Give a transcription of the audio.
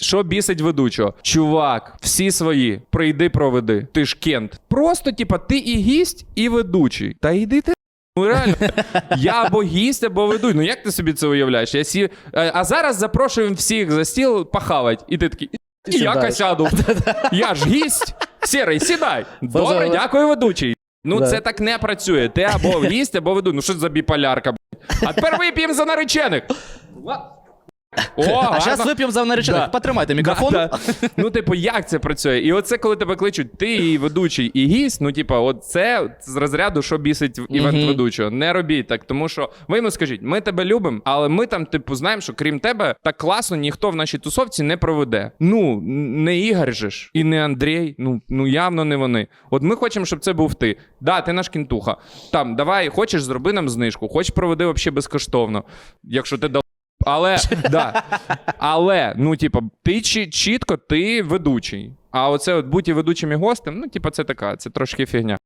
Що бісить ведучого? Чувак, всі свої, прийди, проведи. Ти ж кент. Просто, типа, ти і гість, і ведучий. Та йди ти. Ну реально, я або гість, або ведуть. Ну як ти собі це уявляєш? Я сі... Е, А зараз запрошуємо всіх за стіл похавать. І ти такий. І я сідаєш. сяду. Я ж гість. Сірий, сідай. Добре, дякую, ведучий. Ну, це так не працює. Ти або гість, або ведуть. Ну що за біполярка, блядь? А тепер вип'ємо за наречених. О, А гарно. зараз вип'ємо за наречених. Да. Потримайте мікрофон. Да, да. Ну, типу, як це працює? І оце, коли тебе кличуть, ти і ведучий, і гість, ну, типу, от це з розряду, що бісить івент ведучого. Не робіть так, тому що ви йому скажіть, ми тебе любимо, але ми там, типу, знаємо, що крім тебе, так класно ніхто в нашій тусовці не проведе. Ну, не Ігор же ж, і не Андрій. Ну, ну явно не вони. От ми хочемо, щоб це був ти. Да, ти наш кінтуха. Там, давай, хочеш, зроби нам знижку, хочеш проведи взагалі безкоштовно. Якщо ти дал. Але да. Але, ну, типа, ти чі- чітко, ти ведучий. А оце от будь і ведучим і гостем, ну, типа, це така, це трошки фігня.